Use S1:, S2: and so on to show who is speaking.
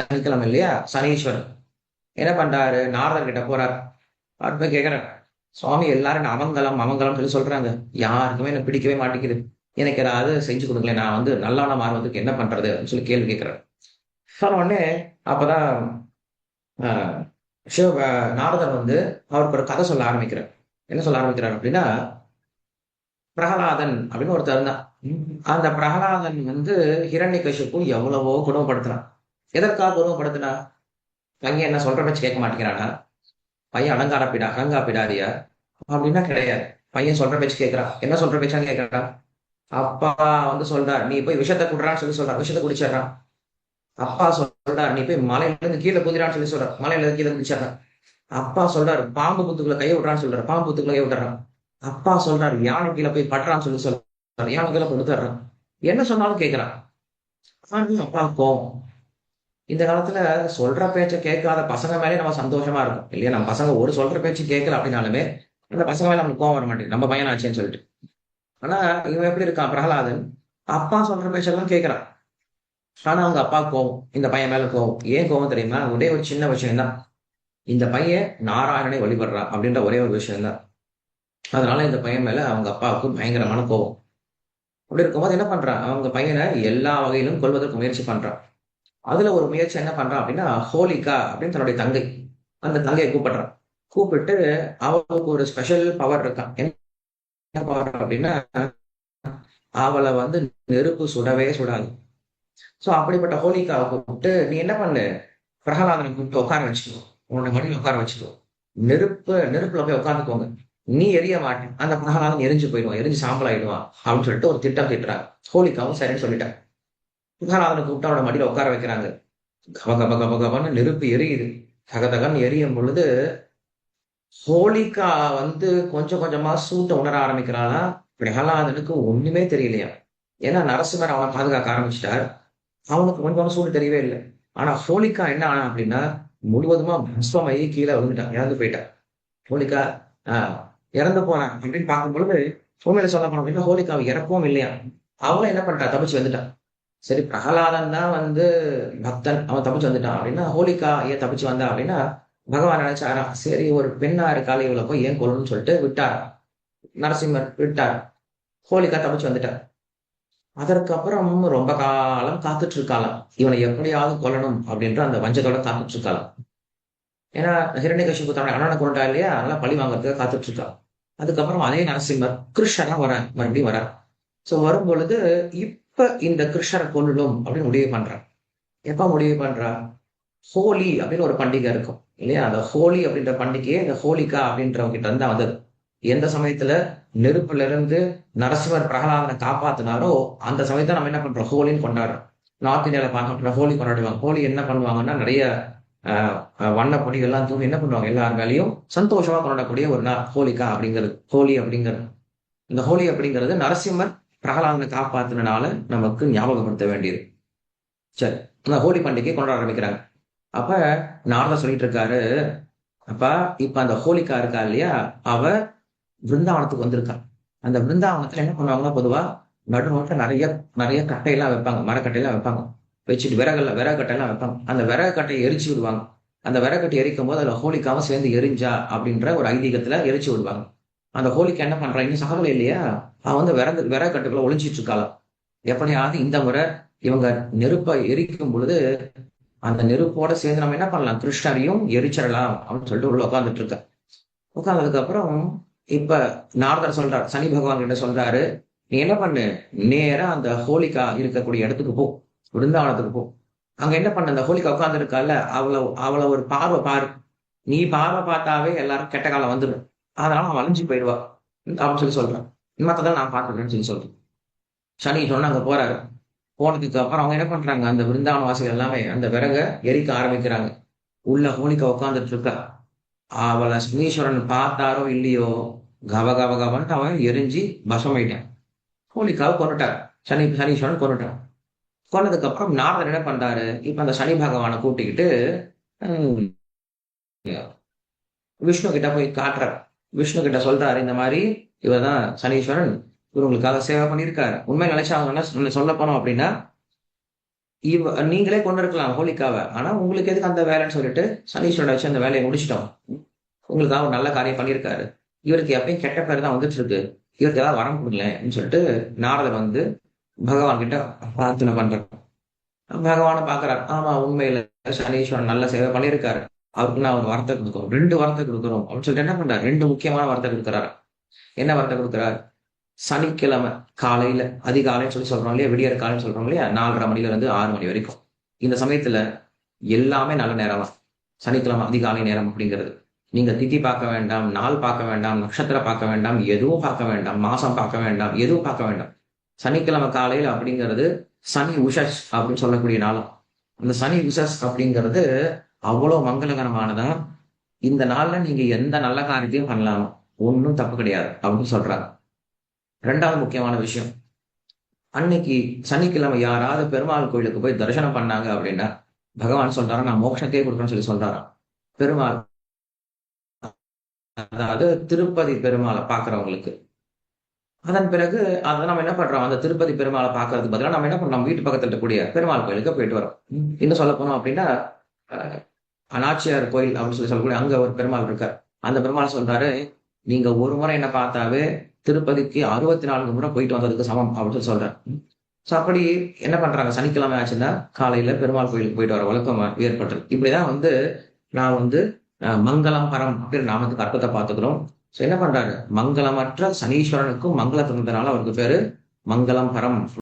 S1: சனிக்கிழமை இல்லையா சனீஸ்வரன். என்ன பண்றாரு? நாரதர் கிட்ட போறார். அவர் போய் கேட்கிறார் சுவாமி எல்லாரும் அமங்கலம் அமங்கலம் சொல்லி சொல்றாங்க. யாருக்குமே எனக்கு பிடிக்கவே மாட்டேங்குது. எனக்கு ஏதாவது செஞ்சு கொடுக்கல நான் வந்து நல்லான மாறுவதற்கு என்ன பண்றது? அப்படின்னு சொல்லி கேள்வி கேட்கிறார் சொன்ன உடனே அப்பதான் ஆஹ், சிவ நாரதர் வந்து அவருக்கு ஒரு கதை சொல்ல ஆரம்பிக்கிறார். என்ன சொல்ல ஆரம்பிக்கிறார் அப்படின்னா பிரகலாதன் அப்படின்னு ஒருத்தர் இருந்தான் அந்த பிரகலாதன் வந்து ஹிரண்யகசிப்பு எவ்வளவோ குணப்படுத்துறான். எதற்காக குணப்படுத்தினா பையன் என்ன சொல்ற பேச்சு கேட்க மாட்டேங்கிறானா? பையன் அலங்கார பிடா அலங்கா பிடாதியா? அப்படின்னா கிடையாது. பையன் சொல்ற பேச்சு கேட்கறான். என்ன சொல்ற பேச்சான்னு கேட்கிறான். அப்பா வந்து சொல்றார் நீ போய் விஷத்தை குடுறான்னு சொல்லி சொல்றான். விஷத்தை குடிச்சிடுறான். அப்பா சொல்றார் நீ போய் மலையில இருந்து கீழே குதிரான்னு சொல்லி சொல்றான். மலையில இருந்து கீழே குதிச்சிடறான். அப்பா சொல்றாரு பாம்பு புத்துக்குள்ள கை விடுறான்னு சொல்றாரு. பாம்பு புத்துக்குள்ள கை விடுறான். அப்பா சொல்றாரு யானை கீழே போய் பட்டுறான்னு சொல்லி சொல்றாரு யானை கீழே போய் விட்டுறான் என்ன சொன்னாலும் கேட்கறான். அப்பா கோவம் இந்த காலத்துல சொல்ற பேச்சை கேட்காத பசங்க மேலே நம்ம சந்தோஷமா இருக்கும். இல்லையா? நம்ம பசங்க ஒரு சொல்ற பேச்சு கேட்கல அப்படின்னாலுமே அந்த பசங்க மேலே நம்மளுக்கு கோவம் வர மாட்டேங்குது. நம்ம பையன் ஆச்சேன்னு சொல்லிட்டு. ஆனா இவன் எப்படி இருக்கான்? பிரகலாதன் அப்பா சொல்ற பேச்செல்லாம் கேட்கறான். ஆனா அவங்க அப்பா கோவம் இந்த பையன் மேல கோவம். ஏன் கோவம் தெரியுமா? ஒரே ஒரு சின்ன விஷயம் தான் இந்த பையன் நாராயணனை வழிபடுறான் அப்படின்ற ஒரே ஒரு விஷயம் தான் அதனால இந்த பையன் மேல அவங்க அப்பாவுக்கு பயங்கரமான கோவம். அப்படி இருக்கும்போது என்ன பண்றான்? அவங்க பையனை எல்லா வகையிலும் கொள்வதற்கு முயற்சி பண்றான். அதுல ஒரு முயற்சி என்ன பண்றான் அப்படின்னா ஹோலிகா அப்படின்னு தன்னுடைய தங்கை அந்த தங்கையை கூப்பிடுறான். கூப்பிட்டு அவளுக்கு ஒரு ஸ்பெஷல் பவர் இருக்கான். என்ன பவர் அப்படின்னா அவளை வந்து நெருப்பு சுடவே சுடாது. சோ அப்படிப்பட்ட ஹோலிகாவை கூப்பிட்டு நீ என்ன பண்ணு? பிரகலாதனை கூப்பிட்டு உட்கார வச்சுக்கோ. உன்னோட மடியில் உட்கார வச்சுக்கோ. நெருப்பு நெருப்புல போய் உட்காந்துக்கோங்க. நீ எரிய மாட்டேன். அந்த பிரகலாதன் எரிஞ்சு போயிடுவான். எரிஞ்சு சாம்பல் ஆயிடுவான் அப்படின்னு சொல்லிட்டு ஒரு திட்டம் திட்டுறாங்க. ஹோலிகாவும் சரின்னு சொல்லிட்டான் பிரகலாதனை கூப்பிட்டு அவனோட மடியில உட்கார வைக்கிறாங்க. கப கப கப கபன்னு நெருப்பு எரியுது. தகதகன்னு எரியும் பொழுது ஹோலிகா வந்து கொஞ்சம் கொஞ்சமா சூட்டை உணர ஆரம்பிக்கிறானா பிரகலாதனுக்கு ஒண்ணுமே தெரியலையா? ஏன்னா நரசிம்மர் அவனை பாதுகாக்க ஆரம்பிச்சிட்டார். அவனுக்கு கொஞ்சம் கொஞ்சம் சூடு தெரியவே இல்லை. ஆனா ஹோலிகா என்ன ஆனா அப்படின்னா முழுவதுமா பஸ்வமாயி கீழே விழுந்துட்டான் இறந்து போயிட்டான் ஹோலிகா ஆஹ் இறந்து போறான். அப்படின்னு பார்க்கும் பொழுது உண்மையில சொல்ல போனோம் அப்படின்னா ஹோலிகாவை இறக்கவும் இல்லையா? அவளும் என்ன பண்றா தப்பிச்சு வந்துட்டான் சரி பிரகலாதன் தான் வந்து பக்தன். அவன் தப்பிச்சு வந்துட்டான் அப்படின்னா ஹோலிகா ஏன் தப்பிச்சு வந்தா அப்படின்னா பகவான் நினைச்சாரா சரி ஒரு பெண்ணா இருக்கால இவளை போய் ஏன் கொள்ளணும்னு சொல்லிட்டு விட்டாரா. நரசிம்மர் விட்டார். ஹோலிகா தப்பிச்சு வந்துட்டார். அதற்கப்புறம் ரொம்ப காலம் காத்துட்டு இருக்காளாம் இவனை எப்படியாவது கொல்லணும் அப்படின்ற அந்த வஞ்சத்தோட காத்துட்டு இருக்காளாம் ஏன்னா ஹிரண்யகசிபு தன்னுடைய அண்ணனை கொண்டா இல்லையா? அதனால பழி வாங்குறதுக்கு காத்துட்டு இருக்கா அதுக்கப்புறம் அதே நரசிம்மர் கிருஷ்ணனா வர மறுபடியும் வரார். ஸோ வரும் பொழுது எப்ப இந்த கிருஷ்ணரை கொள்ளணும் அப்படின்னு முடிவு பண்றான். எப்ப முடிவு பண்றா ஹோலி அப்படின்னு ஒரு பண்டிகை இருக்கும் இல்லையா? அந்த ஹோலி அப்படின்ற பண்டிகையே இந்த ஹோலிகா அப்படின்றவங்க கிட்ட இருந்தா வந்தது. எந்த சமயத்துல? நெருப்புல இருந்து நரசிம்மர் பிரகலாதனை காப்பாத்தினாரோ அந்த சமயத்தை நம்ம என்ன பண்றோம்? ஹோலின்னு கொண்டாடுறோம். நார்த் இந்தியால பார்க்க ஹோலி கொண்டாடுவாங்க. ஹோலி என்ன பண்ணுவாங்கன்னா நிறைய ஆஹ், ஆஹ், வண்ண பொடிகள்லாம் தூங்கி என்ன பண்ணுவாங்க? எல்லார் மேலேயும் சந்தோஷமா கொண்டாடக்கூடிய ஒரு நாள் ஹோலிகா அப்படிங்கிறது. ஹோலி அப்படிங்கிறது. இந்த ஹோலி அப்படிங்கிறது நரசிம்மர் பிரகலாதனை காப்பாத்தினால நமக்கு ஞாபகப்படுத்த வேண்டியது. சரி அந்த ஹோலி பண்டிகை கொண்டாட ஆரம்பிக்கிறாங்க. அப்ப நாரதர் சொல்லிட்டு இருக்காரு அப்பா இப்ப அந்த ஹோலிக்கா இருக்கா இல்லையா? அவ பிருந்தாவனத்துக்கு வந்திருக்கா அந்த பிருந்தாவனத்துல என்ன பண்ணுவாங்கன்னா பொதுவா நடுநோட்டில் நிறைய நிறைய கட்டையெல்லாம் வைப்பாங்க. மரக்கட்டையெல்லாம் வைப்பாங்க. வச்சுட்டு விறகுல விறகு கட்டையெல்லாம் வைப்பாங்க. அந்த விறகு கட்டையை எரிச்சு விடுவாங்க. அந்த விறகு கட்டை எரிக்கும் போது அதுல ஹோலிக்காவும் சேர்ந்து எரிஞ்சா அப்படின்ற ஒரு ஐதீகத்துல எரிச்சு விடுவாங்க. அந்த ஹோலிக்கா என்ன பண்றான் இன்னும் சாகல இல்லையா? அவன் வந்து விறகு விற கட்டுக்குள்ள ஒளிஞ்சிட்டு இருக்காளாம் எப்படியாவது இந்த முறை இவங்க நெருப்பை எரிக்கும் பொழுது அந்த நெருப்போட சேர்ந்து நம்ம என்ன பண்ணலாம்? கிருஷ்ணரையும் எரிச்சிடலாம் அப்படின்னு சொல்லிட்டு உள்ள உட்காந்துட்டு இருக்க. உட்கார்ந்ததுக்கு அப்புறம் இப்ப நாரதர் சொல்றார் சனி பகவான் கிட்ட சொல்றாரு நீ என்ன பண்ணு? நேரா அந்த ஹோலிகா இருக்கக்கூடிய இடத்துக்கு போ. விருந்தாவனத்துக்கு போ. அங்க என்ன பண்ண? அந்த ஹோலிகா உட்காந்துருக்கால அவ்வளவு அவளை அவளை ஒரு பார்வை பாரு. நீ பார்வை பார்த்தாவே எல்லாரும் கெட்ட காலம் வந்துடும் அதனால அவன் அழிஞ்சு போயிடுவா. அப்படின்னு சொல்லி சொல்றான். மத்ததான் நான் பார்த்துக்கிறேன்னு சொல்லி சொல்றேன். சனி சொன்ன அங்க போறாரு. போனதுக்கு அப்புறம் அவங்க என்ன பண்றாங்க? அந்த விருந்தாவன வாசிகள் எல்லாமே அந்த விறக எரிக்க ஆரம்பிக்கிறாங்க. உள்ள ஹோலிகா உட்காந்துட்டு இருக்கா. அவளை சனீஸ்வரன் பார்த்தாரோ இல்லையோ கவ கவ கவன்ட்டு அவன் எரிஞ்சு பசமாயிட்டான். ஹோலிக்காவை கொண்டுட்டார் சனி சனீஸ்வரன் கொண்டுட்டான் கொண்டதுக்கு அப்புறம் நாரதர் என்ன பண்றாரு? இப்ப அந்த சனி பகவானை கூட்டிக்கிட்டு விஷ்ணு கிட்ட போய் காட்டுறார். விஷ்ணு கிட்ட சொல்றாரு இந்த மாதிரி இவர் தான் சனீஸ்வரன் இவர் உங்களுக்காக சேவை பண்ணியிருக்காரு. உண்மை நினைச்சா அவங்க என்ன சொல்ல- போனோம் அப்படின்னா இவ நீங்களே கொண்டு இருக்கலாம் ஹோலிக்காவை ஆனா உங்களுக்கு எதுக்கு அந்த வேலைன்னு சொல்லிட்டு சனீஸ்வரனை வச்சு அந்த வேலையை முடிச்சிட்டோம். உங்களுக்காக ஒரு நல்ல காரியம் பண்ணியிருக்காரு. இவருக்கு எப்பயும் கெட்ட பேர் தான் வந்துட்டு இருக்கு இவருக்கு ஏதாவது வரம் கொடுங்களேன் சொல்லிட்டு நாரதர் வந்து பகவான் கிட்ட பிரார்த்தனை பண்றாரு. பகவானை பாக்குறாரு ஆமா உண்மையில சனீஸ்வரன் நல்ல சேவை பண்ணியிருக்காரு. அவருக்கு நான் ஒரு வார்த்தை கொடுக்குறோம் ரெண்டு வார்த்தை கொடுக்குறோம் அப்படின்னு சொல்லிட்டு என்ன பண்றாரு? ரெண்டு முக்கியமான வார்த்தை கொடுக்குறாரு. என்ன வார்த்தை கொடுக்குறாரு? சனிக்கிழமை காலையில அதிகாலைன்னு சொல்லி சொல்றோம் இல்லையா? விடியற் காலைன்னு சொல்றோம் இல்லையா? நாலரை மணில இருந்து ஆறு மணி வரைக்கும். இந்த சமயத்துல எல்லாமே நல்ல நேரம் தான். சனிக்கிழமை அதிகாலை நேரம் அப்படிங்கிறது. நீங்க திதி பார்க்க வேண்டாம் நாள் பார்க்க வேண்டாம் நட்சத்திரம் பார்க்க வேண்டாம் எதுவும் பார்க்க வேண்டாம் மாசம் பார்க்க வேண்டாம் எதுவும் பார்க்க வேண்டாம். சனிக்கிழமை காலையில அப்படிங்கிறது சனி உஷஸ் அப்படின்னு சொல்லக்கூடிய நாளும். அந்த சனி உஷஸ் அப்படிங்கிறது அவ்வளவு மங்களகரமானதா இந்த நாள்ல நீங்க எந்த நல்ல காரியத்தையும் பண்ணலாம். ஒன்றும் தப்பு கிடையாது அப்படின்னு சொல்றாங்க. ரெண்டாவது முக்கியமான விஷயம். அன்னைக்கு சனிக்கிழமை யாராவது பெருமாள் கோயிலுக்கு போய் தரிசனம் பண்ணாங்க அப்படின்னா பகவான் சொல்றாரு நான் மோட்சத்தையே கொடுக்குறேன்னு சொல்லி சொல்றாராம். பெருமாள் அதாவது திருப்பதி பெருமாளை பார்க்கறவங்களுக்கு. அதன் பிறகு அதை நம்ம என்ன பண்றோம்? அந்த திருப்பதி பெருமாளை பார்க்கறதுக்கு பதிலாக நம்ம என்ன பண்றோம்? வீட்டு பக்கத்துல இருக்கக்கூடிய பெருமாள் கோயிலுக்கு போயிட்டு வரோம். இன்னும் சொல்ல போனோம் அப்படின்னா அனாச்சியார் கோயில் அப்படின்னு சொல்லி சொல்லக்கூடிய அங்க ஒரு பெருமாள் இருக்கார். அந்த பெருமாள் சொல்றாரு நீங்க ஒரு முறை என்ன பார்த்தாவே திருப்பதிக்கு அறுபத்தி நான்கு முறை போயிட்டு வந்ததுக்கு சமம் அப்படின்னு சொல்லி சொல்றாரு. ஸோ அப்படி என்ன பண்றாங்க? சனிக்கிழமை ஆச்சுன்னா காலையில பெருமாள் கோயிலுக்கு போயிட்டு வர வழக்கம் ஏற்பட்டது. இப்படிதான் வந்து நான் வந்து மங்களம் பரம் அப்படின்னு நாமத்துக்கு அர்த்தத்தை பார்த்துக்கிறோம். ஸோ என்ன பண்றாரு? மங்களமற்ற சனீஸ்வரனுக்கும் மங்கள தந்தனால அவருக்கு பேரு மங்களம் பரம்.